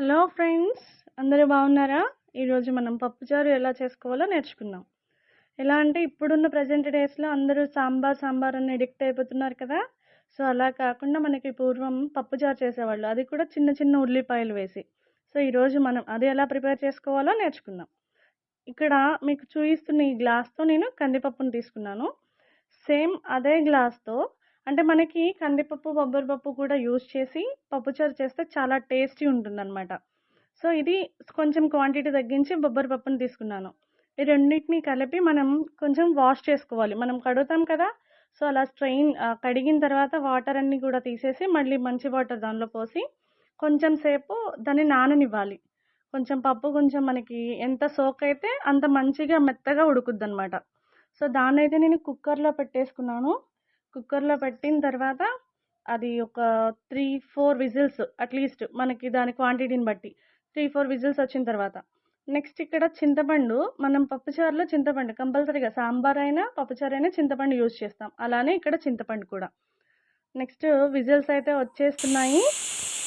Hello friends అందరూ బాగున్నారా? ఈరోజు మనం పప్పుచారు ఎలా చేసుకోవాలో నేర్చుకుందాం. ఎలా అంటే ఇప్పుడున్న ప్రజెంట్ డేస్లో అందరూ సాంబార్ సాంబార్ అని ఎడిక్ట్ అయిపోతున్నారు కదా. సో అలా కాకుండా మనకి పూర్వం పప్పుచారు చేసేవాళ్ళు. అది కూడా చిన్న చిన్న ఉల్లిపాయలు వేసి. సో ఈరోజు మనం అది ఎలా ప్రిపేర్ చేసుకోవాలో నేర్చుకుందాం. ఇక్కడ మీకు చూపిస్తున్న ఈ గ్లాస్తో నేను కందిపప్పును తీసుకున్నాను. సేమ్ అదే గ్లాస్తో అంటే మనకి కందిపప్పు బొబ్బరి పప్పు కూడా యూజ్ చేసి పప్పుచారు చేస్తే చాలా టేస్టీ ఉంటుందన్నమాట. సో ఇది కొంచెం క్వాంటిటీ తగ్గించి బొబ్బరి పప్పుని తీసుకున్నాను. ఈ రెండింటిని కలిపి మనం కొంచెం వాష్ చేసుకోవాలి. మనం కడుగుతాం కదా సో అలా స్ట్రెయిన్ కడిగిన తర్వాత వాటర్ అన్ని కూడా తీసేసి మళ్ళీ మంచి వాటర్ దానిలో పోసి కొంచెం సేపు దాన్ని నాననివ్వాలి. కొంచెం పప్పు కొంచెం మనకి ఎంత సోక్ అయితే అంత మంచిగా మెత్తగా ఉడుకుద్ది అనమాట సో దాన్ని అయితే నేను కుక్కర్లో పెట్టేసుకున్నాను. కుక్కర్లో పెట్టిన తర్వాత అది ఒక త్రీ ఫోర్ విజిల్స్ అట్లీస్ట్ మనకి దాని క్వాంటిటీని బట్టి. త్రీ ఫోర్ విజిల్స్ వచ్చిన తర్వాత. నెక్స్ట్ ఇక్కడ చింతపండు మనం పప్పుచారులో చింతపండు కంపల్సరీగా సాంబార్ అయినా పప్పుచారు అయినా చింతపండు యూజ్ చేస్తాం. అలానే ఇక్కడ చింతపండు కూడా. నెక్స్ట్ విజిల్స్ అయితే వచ్చేస్తున్నాయి.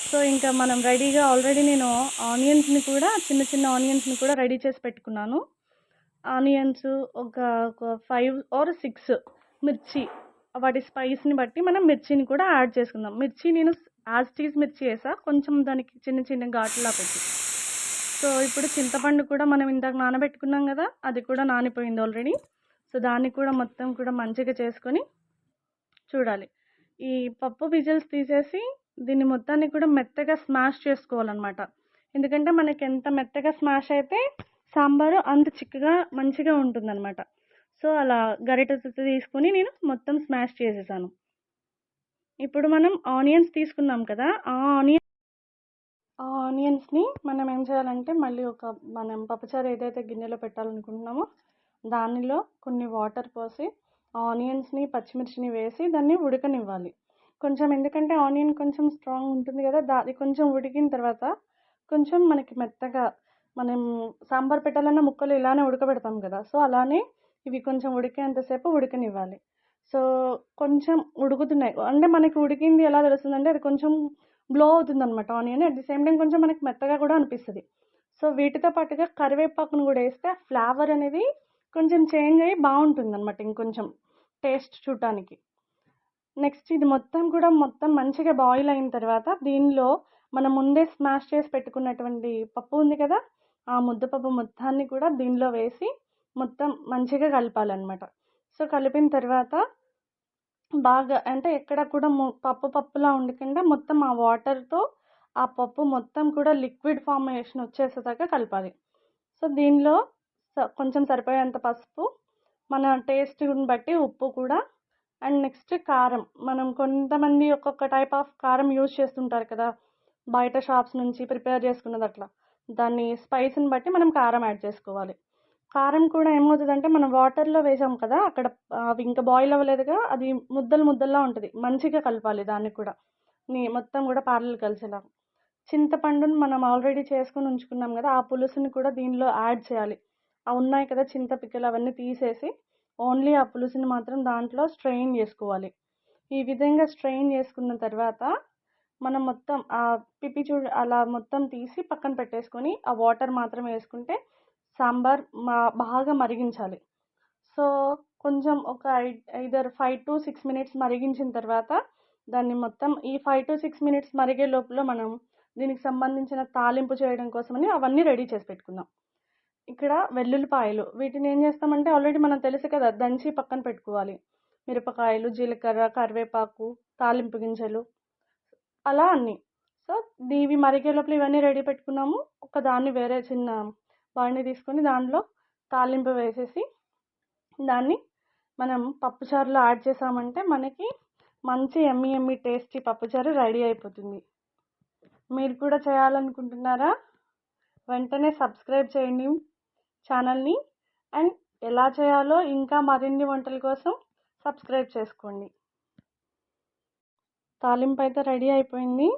సో ఇంకా మనం రెడీగా ఆల్రెడీ నేను ఆనియన్స్ని కూడా చిన్న చిన్న ఆనియన్స్ని కూడా రెడీ చేసి పెట్టుకున్నాను. ఆనియన్స్ ఒక ఒక ఫైవ్ ఆర్ సిక్స్ మిర్చి వాటి స్పైస్ని బట్టి మనం మిర్చిని కూడా యాడ్ చేసుకుందాం. మిర్చి నేను యాజ్ టీజ్ మిర్చి వేసా. కొంచెం దానికి చిన్న చిన్న ఘాట్లా పెట్టి. సో ఇప్పుడు చింతపండు కూడా మనం ఇందాక నానబెట్టుకున్నాం కదా అది కూడా నానిపోయింది ఆల్రెడీ సో దాన్ని కూడా మొత్తం కూడా మంచిగా చేసుకొని చూడాలి. ఈ పప్పు విజిల్స్ తీసేసి దీన్ని మొత్తాన్ని కూడా మెత్తగా స్మాష్ చేసుకోవాలన్నమాట. ఎందుకంటే మనకి ఎంత మెత్తగా స్మాష్ అయితే సాంబారు అంత చిక్కగా మంచిగా ఉంటుందన్నమాట. సో అలా గరిటెతో తీసుకొని నేను మొత్తం స్మాష్ చేసేసాను. ఇప్పుడు మనం ఆనియన్స్ తీసుకున్నాం కదా ఆ ఆనియన్ ఆ ఆనియన్స్ని మనం ఏం చేయాలంటే మళ్ళీ ఒక మనం పప్పుచారు ఏదైతే గిన్నెలో పెట్టాలనుకుంటున్నామో దానిలో కొన్ని వాటర్ పోసి ఆనియన్స్ని పచ్చిమిర్చిని వేసి దాన్ని ఉడకనివ్వాలి. కొంచెం ఎందుకంటే ఆనియన్ కొంచెం స్ట్రాంగ్ ఉంటుంది కదా దాది కొంచెం ఉడికిన తర్వాత కొంచెం మనకి మెత్తగా మనం సాంబార్ పెట్టాలన్న ముక్కలు ఇలానే ఉడకబెడతాం కదా సో అలానే ఇవి కొంచెం ఉడికేంతసేపు ఉడకనివ్వాలి. సో కొంచెం ఉడుకుతున్నాయి. అంటే మనకి ఉడికింది ఎలా తెలుస్తుందంటే అది కొంచెం బ్లో అవుతుంది అనమాట onion at the same time కొంచెం మనకి మెత్తగా కూడా అనిపిస్తుంది. సో వీటితో పాటుగా కరివేపాకును కూడా వేస్తే ఫ్లేవర్ అనేది కొంచెం చేంజ్ అయ్యి బాగుంటుంది అనమాట ఇంకొంచెం టేస్ట్ చూడటానికి నెక్స్ట్ ఇది మొత్తం కూడా మొత్తం మంచిగా బాయిల్ అయిన తర్వాత దీనిలో మనం ముందే స్మాష్ చేసి పెట్టుకున్నటువంటి పప్పు ఉంది కదా ఆ ముద్దపప్పు మొత్తాన్ని కూడా దీనిలో వేసి మొత్తం మంచిగా కలపాలన్నమాట. సో కలిపిన తర్వాత బాగా అంటే ఎక్కడ కూడా పప్పు పప్పులా ఉండకుండా మొత్తం ఆ వాటర్తో ఆ పప్పు మొత్తం కూడా లిక్విడ్ ఫార్మేషన్ వచ్చేసేదాకా కలపాలి. సో దీనిలో కొంచెం సరిపోయేంత పసుపు మన టేస్ట్ని బట్టి ఉప్పు కూడా అండ్ నెక్స్ట్ కారం. మనం కొంతమంది ఒక్కొక్క టైప్ ఆఫ్ కారం యూజ్ చేస్తుంటారు కదా బయట షాప్స్ నుంచి ప్రిపేర్ చేసుకున్నది అట్లా దాన్ని స్పైస్ని బట్టి మనం కారం యాడ్ చేసుకోవాలి. కారం కూడా ఏమవుతుందంటే మనం వాటర్లో వేసాం కదా అక్కడ అవి ఇంకా బాయిల్ అవ్వలేదుగా అది ముద్దలు ముద్దల్లా ఉంటుంది. మంచిగా కలపాలి దాన్ని కూడా. నీ మొత్తం కూడా పార్లలు కలిసేలా. చింతపండును మనం ఆల్రెడీ చేసుకుని ఉంచుకున్నాం కదా ఆ పులుసుని కూడా దీనిలో యాడ్ చేయాలి. అవి ఉన్నాయి కదా చింత పిక్కలు అవన్నీ తీసేసి ఓన్లీ ఆ పులుసుని మాత్రం దాంట్లో స్ట్రెయిన్ చేసుకోవాలి. ఈ విధంగా స్ట్రెయిన్ చేసుకున్న తర్వాత మనం మొత్తం ఆ పిప్పి చూ అలా మొత్తం తీసి పక్కన పెట్టేసుకొని ఆ వాటర్ మాత్రం వేసుకుంటే సాంబార్ మా బాగా మరిగించాలి. సో కొంచెం ఒక either five to six minutes మరిగించిన తర్వాత దాన్ని మొత్తం ఈ ఫైవ్ టు సిక్స్ మినిట్స్ మరిగే లోపల మనం దీనికి సంబంధించిన తాలింపు చేయడం కోసమని అవన్నీ రెడీ చేసి పెట్టుకుందాం. ఇక్కడ వెల్లుల్లిపాయలు వీటిని ఏం చేస్తామంటే ఆల్రెడీ మనం తెలుసు కదా దంచి పక్కన పెట్టుకోవాలి. మిరపకాయలు జీలకర్ర కరివేపాకు తాలింపు గింజలు అలా అన్నీ. సో ఇవి మరిగే లోపల ఇవన్నీ రెడీ పెట్టుకున్నాము. ఒక దాన్ని వేరే చిన్న వాడిని తీసుకొని దాంట్లో తాలింపు వేసేసి దాన్ని మనం పప్పుచారులో యాడ్ చేసామంటే మనకి మంచి ఎమ్మి ఎమ్మి టేస్టీ పప్పుచారు రెడీ అయిపోతుంది. మీరు కూడా చేయాలనుకుంటున్నారా? వెంటనే సబ్స్క్రైబ్ చేయండి ఛానల్ని అండ్ ఎలా చేయాలో ఇంకా మరిన్ని వంటల కోసం సబ్స్క్రైబ్ చేసుకోండి. తాలింపు అయితే రెడీ అయిపోయింది.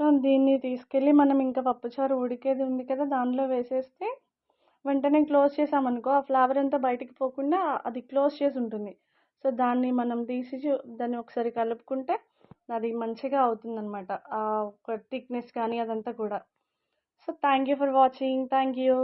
సో దీన్ని తీసుకెళ్ళి మనం ఇంకా పప్పుచారు ఉడికేది ఉంది కదా దానిలో వేసేస్తే వెంటనే క్లోజ్ చేసామనుకో ఆ ఫ్లేవర్ అంతా బయటికి పోకుండా అది క్లోజ్ చేసి ఉంటుంది. సో దాన్ని మనం తీసి దాన్ని ఒకసారి కలుపుకుంటే అది మంచిగా అవుతుందనమాట ఒక థిక్నెస్ కానీ అదంతా కూడా. So thank you for watching. Thank you.